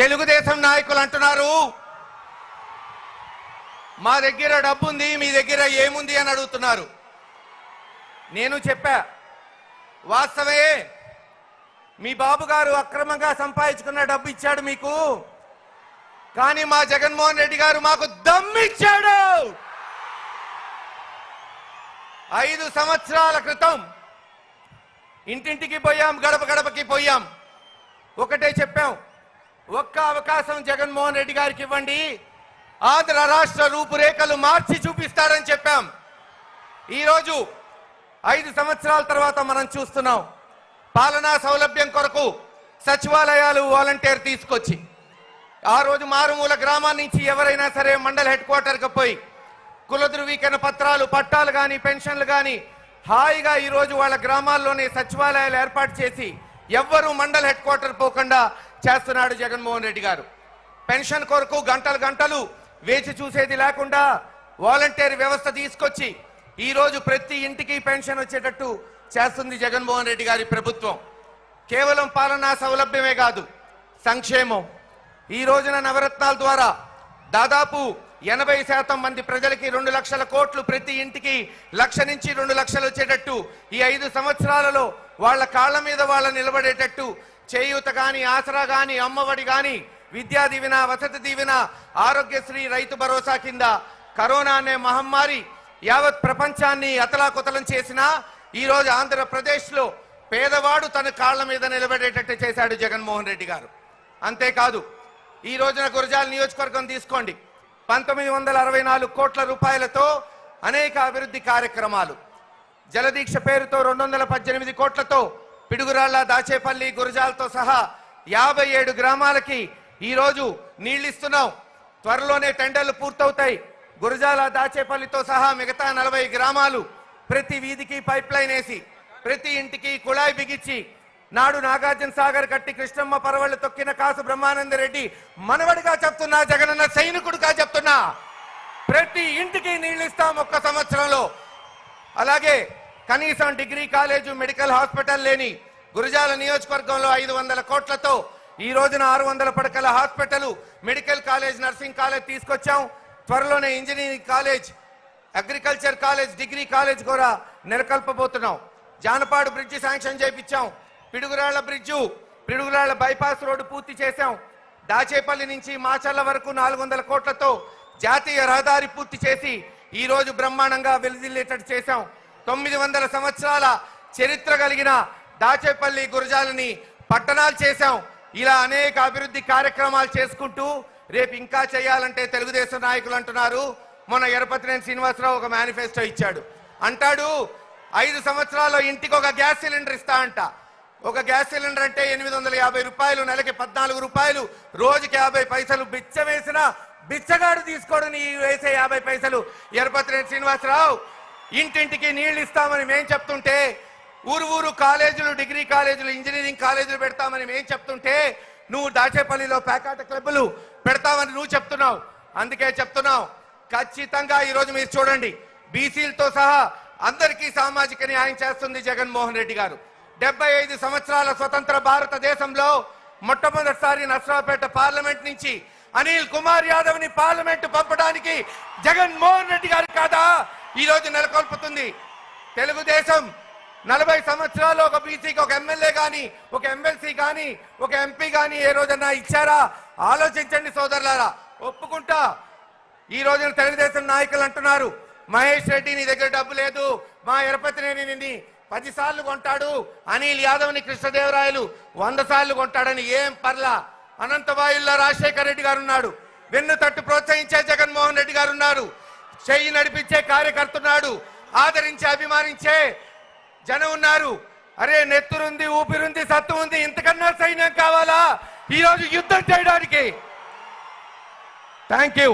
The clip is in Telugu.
తెలుగుదేశం నాయకులు అంటున్నారు. మా దగ్గర డబ్బు ఉంది మీ దగ్గర ఏముంది అని అడుగుతున్నారు. నేను చెప్పా వాస్తవే మీ బాబు గారు అక్రమంగా సంపాదించుకున్న డబ్బు ఇచ్చాడు మీకు. కానీ మా జగన్మోహన్ రెడ్డి గారు మాకు దమ్మిచ్చాడు. ఐదు సంవత్సరాల క్రితం ఇంటింటికి పోయాం గడప గడపకి పోయాం. ఒకటే చెప్పాం ఒక్క అవకాశం జగన్మోహన్ రెడ్డి గారికి ఇవ్వండి. ఆంధ్ర రాష్ట్ర రూపురేఖలు మార్చి చూపిస్తారని చెప్పాం. ఈరోజు ఐదు సంవత్సరాల తర్వాత మనం చూస్తున్నాం. పాలనా సౌలభ్యం కొరకు సచివాలయాలు వాలంటీర్ తీసుకొచ్చి ఆ రోజు మారుమూల గ్రామాల నుంచి ఎవరైనా సరే మండల హెడ్ క్వార్టర్కి పోయి కుల ధృవీకరణ పత్రాలు పట్టాలు కానీ పెన్షన్లు కానీ హాయిగా ఈరోజు వాళ్ళ గ్రామాల్లోనే సచివాలయాలు ఏర్పాటు చేసి ఎవ్వరూ మండల హెడ్ క్వార్టర్ పోకుండా చేస్తున్నాడు జగన్మోహన్ రెడ్డి గారు. పెన్షన్ కొరకు గంటలు గంటలు వేచి చూసేది లేకుండా వాలంటీర్ వ్యవస్థ తీసుకొచ్చి ఈరోజు ప్రతి ఇంటికి పెన్షన్ వచ్చేటట్టు చేస్తుంది జగన్మోహన్ రెడ్డి గారి ప్రభుత్వం. కేవలం పాలనా సౌలభ్యమే కాదు సంక్షేమం. ఈ రోజున నవరత్నాల ద్వారా దాదాపు ఎనభై శాతం మంది ప్రజలకి రెండు లక్షల కోట్లు ప్రతి ఇంటికి లక్ష నుంచి రెండు లక్షలు వచ్చేటట్టు ఈ ఐదు సంవత్సరాలలో వాళ్ళ కాళ్ళ మీద వాళ్ళ నిలబడేటట్టు చేయూత గాని ఆసరా గాని అమ్మఒడి గాని విద్యా దీవెన వసతి దీవెన ఆరోగ్యశ్రీ రైతు భరోసా కింద కరోనా అనే మహమ్మారి యావత్ ప్రపంచాన్ని అతలాకుతలం చేసినా ఈరోజు ఆంధ్రప్రదేశ్లో పేదవాడు తన కాళ్ళ మీద నిలబడేటట్టు చేశాడు జగన్మోహన్ రెడ్డి గారు. అంతేకాదు ఈ రోజున గురజాల నియోజకవర్గం తీసుకోండి. పంతొమ్మిది వందల అరవై నాలుగు కోట్ల రూపాయలతో అనేక అభివృద్ధి కార్యక్రమాలు. జలదీక్ష పేరుతో రెండు వందల పద్దెనిమిది కోట్లతో పిడుగురాళ్ళ దాచేపల్లి గురజాలతో సహా యాభై ఏడు గ్రామాలకి ఈరోజు రోజు త్వరలోనే టెండర్లు పూర్తవుతాయి. గురజాల దాచేపల్లితో సహా మిగతా నలభై గ్రామాలు ప్రతి వీధికి పైప్ లైన్ వేసి ప్రతి ఇంటికి కుళాయి బిగించి నాడు నాగార్జున సాగర్ కట్టి కృష్ణమ్మ పరవళ్ళు తొక్కిన కాసు బ్రహ్మానంద రెడ్డి మనవడిగా చెప్తున్నా జగనన్న సైనికుడిగా చెప్తున్నా. ప్రతి ఇంటికి నీళ్ళు ఇస్తాం ఒక్క సంవత్సరంలో. అలాగే కనీసం డిగ్రీ కాలేజు మెడికల్ హాస్పిటల్ లేని గురజాల నియోజకవర్గంలో ఐదు వందల కోట్లతో ఈ రోజున ఆరు వందల పడకల hospital medical college nursing college తీసుకొచ్చాం. త్వరలోనే engineering college agriculture college degree college కూడా నెలకొల్పబోతున్నాం. జానపాడు బ్రిడ్జి శాంక్షన్ చేయించాం. Piduguralla bridge Piduguralla bypass road పూర్తి చేశాం. దాచేపల్లి నుంచి మాచర్ల వరకు నాలుగు వందల కోట్లతో జాతీయ రహదారి పూర్తి చేసి ఈరోజు బ్రహ్మాండంగా వెలుదిల్లేటట్టు చేశాం. తొమ్మిది వందల సంవత్సరాల చరిత్ర కలిగిన దాచేపల్లి గురజాలని పట్టణాలు చేశాం. ఇలా అనేక అభివృద్ధి కార్యక్రమాలు చేసుకుంటూ రేపు ఇంకా చేయాలంటే తెలుగుదేశం నాయకులు అంటున్నారు. మొన్న ఎరపతినేని శ్రీనివాసరావు ఒక మేనిఫెస్టో ఇచ్చాడు. అంటాడు ఐదు సంవత్సరాల్లో ఇంటికి ఒక గ్యాస్ సిలిండర్ ఇస్తా అంట. ఒక గ్యాస్ సిలిండర్ అంటే ఎనిమిది వందల యాభై రూపాయలు నెలకి పద్నాలుగు రూపాయలు. రోజుకి యాభై పైసలు బిచ్చ వేసిన బిచ్చగాడు తీసుకోడు నీ వేసే యాభై పైసలు. ఎరపతిరేని శ్రీనివాసరావు ఇంటింటికి నీళ్ళు ఇస్తామని మేం చెప్తుంటే ఊరు ఊరు కాలేజీలు డిగ్రీ కాలేజీలు ఇంజనీరింగ్ కాలేజీలు పెడతామని మేం చెప్తుంటే నువ్వు దాచేపల్లిలో ప్యాకాట క్లబ్బులు పెడతామని నువ్వు చెప్తున్నావు. అందుకే చెప్తున్నావు. ఖచ్చితంగా ఈరోజు మీరు చూడండి బీసీలతో సహా అందరికీ సామాజిక న్యాయం చేస్తుంది జగన్మోహన్ రెడ్డి గారు. డెబ్బై ఐదు సంవత్సరాల స్వతంత్ర భారతదేశంలో మొట్టమొదటిసారి నర్సరావుపేట పార్లమెంట్ నుంచి అనిల్ కుమార్ యాదవ్ని పార్లమెంట్ పంపడానికి జగన్మోహన్ రెడ్డి గారు కాదా? ఈ రోజు నెలకొల్పుతుంది. తెలుగుదేశం నలభై సంవత్సరాలు ఒక బీసీకి ఒక ఎమ్మెల్యే కానీ ఒక ఎమ్మెల్సీ కానీ ఒక ఎంపీ కానీ ఏ రోజన్నా ఇచ్చారా? ఆలోచించండి సోదరులారా. ఒప్పుకుంటా. ఈ రోజున తెలుగుదేశం నాయకులు అంటున్నారు మహేష్ రెడ్డి నీ దగ్గర డబ్బు లేదు మా ఎరపతినేని నిన్ను పదిసార్లు కొంటాడు అనిల్ యాదవ్ని కృష్ణదేవరాయలు వంద సార్లు కొంటాడని ఏం పర్లా? అనంతవాయుల్లో రాజశేఖర రెడ్డి గారు ఉన్నాడు వెన్ను తట్టు ప్రోత్సహించే జగన్మోహన్ రెడ్డి గారు ఉన్నారు చెయ్యి నడిపించే కార్యకర్తున్నాడు ఆదరించే అభిమానించే జనం ఉన్నారు. అరే నెత్తురుంది ఊపిరుంది సత్తు ఉంది ఇంతకన్నా సైన్యం కావాలా? ఈరోజు యుద్ధం చేయడానికి. Thank you